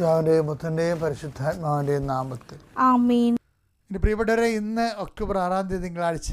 പിതാവിന്റെയും പുത്രന്റെയും പരിശുദ്ധാത്മാവിന്റെയും നാമത്തിൽ. ആമീൻ. എന്റെ പ്രിയപ്പെട്ടവരെ ഇന്ന് ഒക്ടോബർ ആറാം തീയതി തിങ്കളാഴ്ച.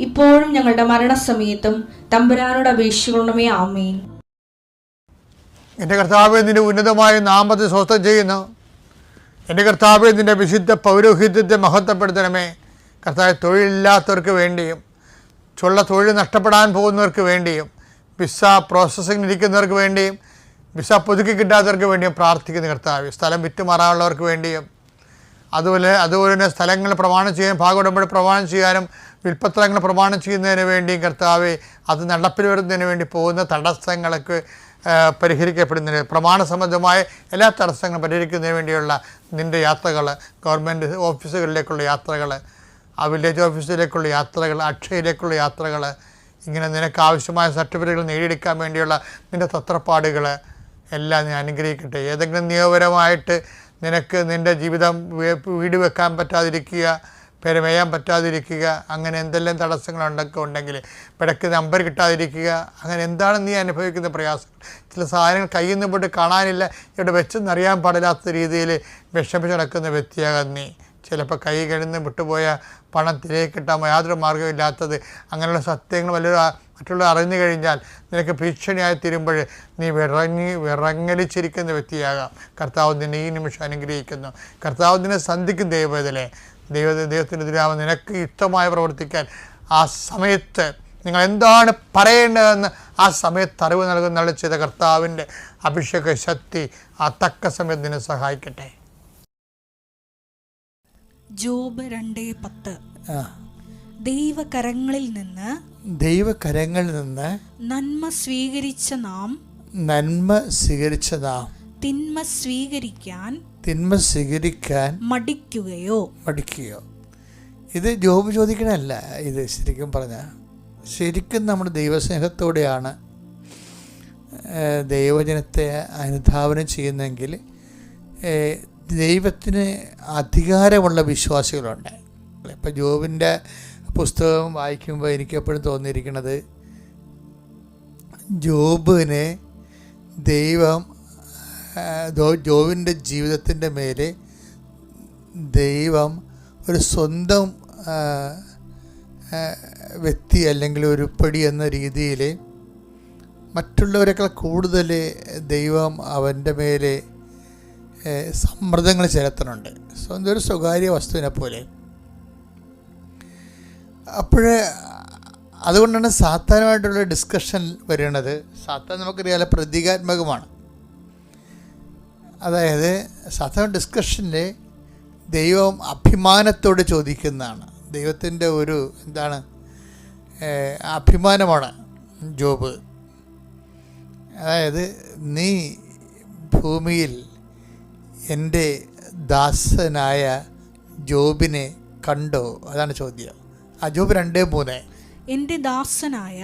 ഇപ്പോഴും ഞങ്ങളുടെ മരണസമയത്തും തമ്പുരാനോട് അപേക്ഷിക്കണമേ ആമേൻ. എന്റെ കർത്താവ് നിന്റെ ഉന്നതമായ നാമത്തെ സ്വസ്ഥം ചെയ്യുന്നു. എന്റെ കർത്താവ് നിന്റെ വിശുദ്ധ പൗരോഹിത്യത്തെ മഹത്വപ്പെടുത്തണമേ. കർത്താവ് തൊഴിലില്ലാത്തവർക്ക് വേണ്ടിയും ചുള്ള തൊഴിൽ നഷ്ടപ്പെടാൻ പോകുന്നവർക്ക് വേണ്ടിയും വിസ പ്രോസസ്സിംഗ് ഇരിക്കുന്നവർക്ക് വേണ്ടിയും വിസ പുതുക്കി കിട്ടാത്തവർക്ക് വേണ്ടിയും പ്രാർത്ഥിക്കുന്ന കർത്താവ്. സ്ഥലം വിറ്റുമാറാനുള്ളവർക്ക് വേണ്ടിയും അതുപോലെ അതുപോലെ തന്നെ സ്ഥലങ്ങൾ പ്രമാണം ചെയ്യാൻ ഭാഗോടമ്പടി പ്രമാണം ചെയ്യാനും വിൽപ്പത്രങ്ങൾ പ്രമാണം ചെയ്യുന്നതിന് വേണ്ടിയും കർത്താവ് അത് നടപ്പിൽ വരുന്നതിന് വേണ്ടി പോകുന്ന തടസ്സങ്ങളൊക്കെ പരിഹരിക്കപ്പെടുന്നതിന് പ്രമാണ സംബന്ധമായ എല്ലാ തടസ്സങ്ങളും പരിഹരിക്കുന്നതിന് വേണ്ടിയുള്ള നിന്റെ യാത്രകൾ ഗവൺമെന്റ് ഓഫീസുകളിലേക്കുള്ള യാത്രകൾ ആ വില്ലേജ് ഓഫീസിലേക്കുള്ള യാത്രകൾ അക്ഷയയിലേക്കുള്ള യാത്രകൾ ഇങ്ങനെ നിനക്ക് ആവശ്യമായ സർട്ടിഫിക്കറ്റുകൾ നേടിയെടുക്കാൻ വേണ്ടിയുള്ള നിന്റെ തത്രപ്പാടുകൾ എല്ലാം ഞാൻ അനുഗ്രഹിക്കട്ടെ. ഏതെങ്കിലും നിയമപരമായിട്ട് നിനക്ക് നിന്റെ ജീവിതം വീട് വെക്കാൻ പറ്റാതിരിക്കുക പെരമേയാൻ പറ്റാതിരിക്കുക അങ്ങനെ എന്തെല്ലാം തടസ്സങ്ങളുണ്ടൊക്കെ ഉണ്ടെങ്കിൽ പിടയ്ക്ക് നമ്പർ കിട്ടാതിരിക്കുക അങ്ങനെ എന്താണ് നീ അനുഭവിക്കുന്ന പ്രയാസങ്ങൾ ചില സാധനങ്ങൾ കയ്യിൽ നിന്ന് പോയിട്ട് കാണാനില്ല ഇവിടെ വെച്ചെന്നറിയാൻ പാടില്ലാത്ത രീതിയിൽ വിഷമിച്ച് നടക്കുന്ന വ്യക്തിയാകാൻ നീ. ചിലപ്പോൾ കൈ കഴിഞ്ഞ് വിട്ടുപോയ പണം തിരികെ കിട്ടാൻ യാതൊരു മാർഗമില്ലാത്തത് അങ്ങനെയുള്ള സത്യങ്ങൾ ആ- മറ്റുള്ളവർ അറിഞ്ഞു കഴിഞ്ഞാൽ നിനക്ക് ഭീഷണിയായി തീരുമ്പോൾ നീ വിറങ്ങി വിറങ്ങലിച്ചിരിക്കുന്ന വ്യക്തിയാകാം. കർത്താവ് നിന്നെ ഈ നിമിഷം അനുഗ്രഹിക്കുന്നു. കർത്താവ് നിന്നെ സന്ധിക്കും ദൈവത്തിലെ ദൈവ ദൈവത്തിന്റെ ദുരാമം നിനക്ക് ഇഷ്ടമായി പ്രവർത്തിക്കാൻ ആ സമയത്ത് നിങ്ങൾ എന്താണ് പറയേണ്ടതെന്ന് ആ സമയത്ത് അറിവ് നൽകുന്ന ചെയ്ത കർത്താവിന്റെ അഭിഷേക ശക്തി ആ തക്ക സമയത്ത് നിന്നെ സഹായിക്കട്ടെ. ജോബ് രണ്ടേ പത്ത്. ആ. ദൈവകരങ്ങളിൽ നിന്ന് ദൈവകരങ്ങളിൽ നിന്ന് നന്മ സ്വീകരിച്ച നാം നന്മ സ്വീകരിച്ച നാം തിന്മ സ്വീകരിക്കാൻ തിന്മ സ്വീകരിക്കാൻ മടിക്കുകയോ മടിക്കുകയോ. ഇത് ജോബ് ചോദിക്കണല്ല ഇത് ശരിക്കും പറഞ്ഞാൽ ശരിക്കും നമ്മുടെ ദൈവസ്നേഹത്തോടെയാണ് ദൈവജനത്തെ അനുധാവനം ചെയ്യുന്നെങ്കിൽ ദൈവത്തിന് അധികാരമുള്ള വിശ്വാസികളുണ്ട്. ഇപ്പം ജോബിന്റെ പുസ്തകം വായിക്കുമ്പോൾ എനിക്കെപ്പോഴും തോന്നിയിരിക്കുന്നത് ജോബിനെ ദൈവം ജോബിന്റെ ജീവിതത്തിന്റെ മേലെ ദൈവം ഒരു സ്വന്തം വ്യക്തി അല്ലെങ്കിൽ ഒരു പടി എന്ന രീതിയിൽ മറ്റുള്ളവരെക്കാൾ കൂടുതൽ ദൈവം അവന്റെ മേലെ സമ്മർദ്ദങ്ങൾ ചെലുത്തുന്നുണ്ട് സ്വന്തം ഒരു സ്വകാര്യ വസ്തുവിനെ പോലെ അപ്പോൾ അതുകൊണ്ടാണ് സാത്താനുമായിട്ടുള്ള ഡിസ്കഷൻ വരുന്നത് സാത്താൻ നമുക്കറിയാലോ പ്രതീകാത്മകമാണ്. അതായത് സാത്താൻ ഡിസ്കഷനിൽ ദൈവം അഭിമാനത്തോട് ചോദിക്കുന്നതാണ്. ദൈവത്തിന്റെ ഒരു എന്താണ് അഭിമാനമാണ് ജോബ്. അതായത് നീ ഭൂമിയിൽ എന്റെ ദാസനായ ജോബിനെ കണ്ടോ? അതാണ് ചോദ്യം. ആ ജോബ് രണ്ടേ മൂന്ന്. എന്റെ ദാസനായ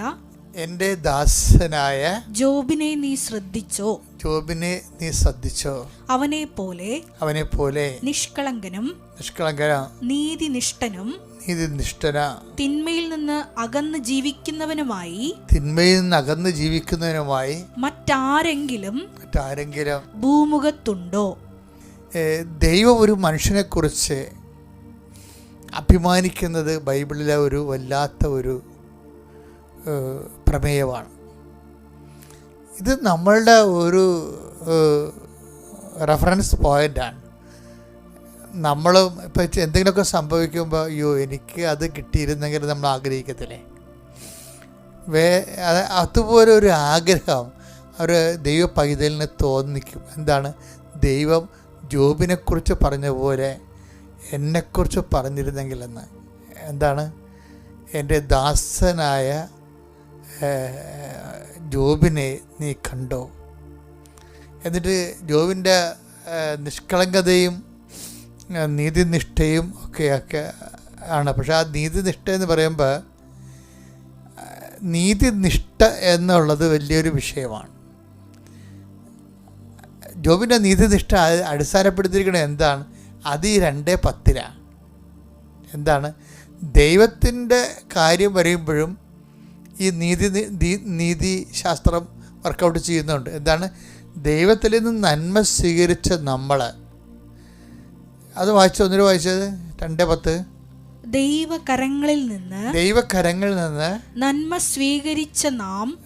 എന്റെ ദാസനായ ജോബിനെ നീ ശ്രദ്ധിച്ചോ? ജോബിനെ നീ ശ്രദ്ധിച്ചോ? അവനെ പോലെ അവനെ പോലെ നിഷ്കളങ്കനും നിഷ്കളങ്കന നീതിനിഷ്ഠനും നീതിനിഷ്ഠന തിന്മയിൽ നിന്ന് അകന്ന് ജീവിക്കുന്നവനുമായി തിന്മയിൽ നിന്ന് അകന്ന് ജീവിക്കുന്നവനുമായി മറ്റാരെങ്കിലും മറ്റാരെങ്കിലും ഭൂമുഖത്തുണ്ടോ? ദൈവം ഒരു മനുഷ്യനെക്കുറിച്ച് അഭിമാനിക്കുന്നത് ബൈബിളിലെ ഒരു വല്ലാത്ത ഒരു പ്രമേയമാണ്. ഇത് നമ്മളുടെ ഒരു റെഫറൻസ് പോയിന്റാണ് നമ്മൾ ഇപ്പം എന്തെങ്കിലുമൊക്കെ സംഭവിക്കുമ്പോൾ അയ്യോ എനിക്ക് അത് കിട്ടിയിരുന്നെങ്കിൽ നമ്മൾ ആഗ്രഹിക്കത്തില്ലേ? വേ അത് അതുപോലെ ഒരു ആഗ്രഹം ഒരു ദൈവ പൈതലിന് തോന്നിക്കും. എന്താണ്? ദൈവം ജോബിനെക്കുറിച്ച് പറഞ്ഞ പോലെ എന്നെക്കുറിച്ച് പറഞ്ഞിരുന്നെങ്കിൽ എന്ന് എന്താണ്? എന്റെ ദാസനായ ജോബിനെ നീ കണ്ടോ? എന്നിട്ട് ജോബിന്റെ നിഷ്കളങ്കതയും നീതിനിഷ്ഠയും ഒക്കെയൊക്കെ ആണ്. പക്ഷെ ആ നീതിനിഷ്ഠ എന്ന് പറയുമ്പോൾ നീതിനിഷ്ഠ എന്നുള്ളത് വലിയൊരു വിഷയമാണ്. ജോബിന്റെ നീതിനിഷ്ഠ അടിസ്ഥാനപ്പെടുത്തിയിരിക്കുന്നത് എന്താണ്? അത് ഈ രണ്ടേ പത്തിലാണ് എന്താണ്? ദൈവത്തിന്റെ കാര്യം വരുമ്പോഴും ഈ നീതി നീതി ശാസ്ത്രം വർക്കൗട്ട് ചെയ്യുന്നുണ്ട്. എന്താണ്? ദൈവത്തിൽ നിന്ന് നന്മ സ്വീകരിച്ച നമ്മൾ അത് വായിച്ചു? ഒന്നിനു വായിച്ചത്? രണ്ടേ പത്ത്. ദൈവകരങ്ങളിൽ നിന്ന് ദൈവകരങ്ങളിൽ നിന്ന് നന്മ സ്വീകരിച്ച നാം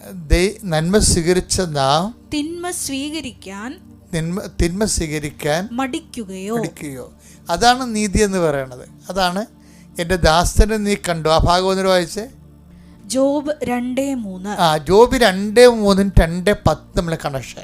നന്മ സ്വീകരിച്ച നാം തിന്മ സ്വീകരിക്കാൻ തിന്മ തിന്മ സ്വീകരിക്കാൻ മടിക്കുകയോ? മടിക്കുകയോ. അതാണ് നീതി എന്ന് പറയുന്നത് അതാണ് എന്റെ ദാസനെ നീ കണ്ടു. ആ ഭാഗം ഒന്ന് വായിച്ചേ. ജോബ് രണ്ടേ മൂന്ന്. ആ ജോബ് രണ്ടേ മൂന്നും രണ്ട് പത്ത് നമ്മളെ കണക്ഷൻ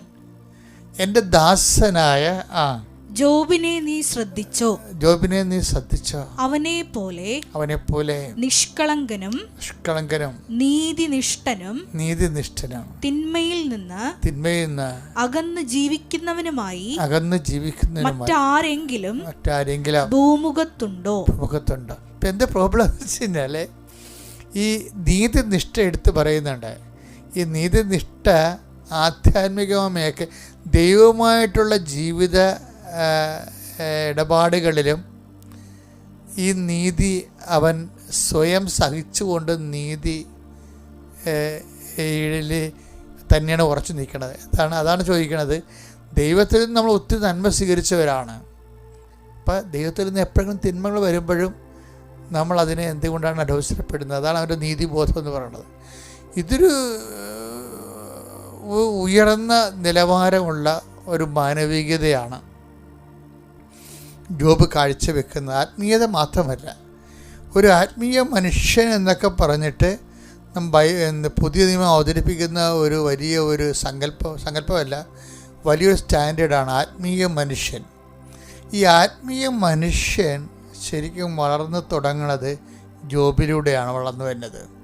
എന്റെ ദാസനായ ആ ജോബിനെ നീ ശ്രദ്ധിച്ചോ? ജോബിനെ നീ ശ്രദ്ധിച്ചോ? അവനെ പോലെ അവനെ പോലെ നിഷ്കളങ്കനും നിഷ്കളങ്കനും നീതിനിഷ്ഠനും നീതിനിഷ്ഠനും തിന്മയിൽ നിന്ന് തിന്മയിൽ നിന്ന് അകന്ന് ജീവിക്കുന്നവനുമായി അകന്ന് ജീവിക്കുന്ന മറ്റാരെങ്കിലും മറ്റാരെങ്കിലും ഭൂമുഖത്തുണ്ടോ? ഭൂമുഖത്തുണ്ടോ? ഇപ്പൊ എന്റെ പ്രോബ്ലം എന്ന് വെച്ച് കഴിഞ്ഞാൽ ഈ നീതിനിഷ്ഠ എടുത്ത് പറയുന്നുണ്ട്. ഈ നീതിനിഷ്ഠ ആധ്യാത്മികമേക്ക് ദൈവമായിട്ടുള്ള ജീവിത ഇടപാടുകളിലും ഈ നീതി അവൻ സ്വയം സഹിച്ചുകൊണ്ട് നീതി തന്നെയാണ് ഉറച്ചു നിൽക്കുന്നത് അതാണ് അതാണ് ചോദിക്കുന്നത് ദൈവത്തിൽ നിന്ന് നമ്മൾ ഒത്തിരി നന്മ സ്വീകരിച്ചവരാണ്. അപ്പം ദൈവത്തിൽ നിന്ന് എപ്പോഴെങ്കിലും തിന്മകൾ വരുമ്പോഴും നമ്മൾ അതിനെ എന്തുകൊണ്ടാണ് അലോസരപ്പെടുന്നത്? അതാണ് അവന്റെ നീതിബോധം എന്ന് പറയുന്നത്. ഇതൊരു ഉയർന്ന നിലവാരമുള്ള ഒരു മാനവികതയാണ്. ജോബ് കാഴ്ചവെക്കുന്നത് ആത്മീയത മാത്രമല്ല. ഒരു ആത്മീയ മനുഷ്യൻ എന്നൊക്കെ പറഞ്ഞിട്ട് ബൈ പുതിയ നിയമം അവതരിപ്പിക്കുന്ന ഒരു വലിയ ഒരു സങ്കല്പ സങ്കല്പമല്ല വലിയൊരു സ്റ്റാൻഡേർഡാണ് ആത്മീയ മനുഷ്യൻ. ഈ ആത്മീയ മനുഷ്യൻ ശരിക്കും വളർന്നു തുടങ്ങുന്നത് ജോബിലൂടെയാണ് വളർന്നു വരുന്നത്.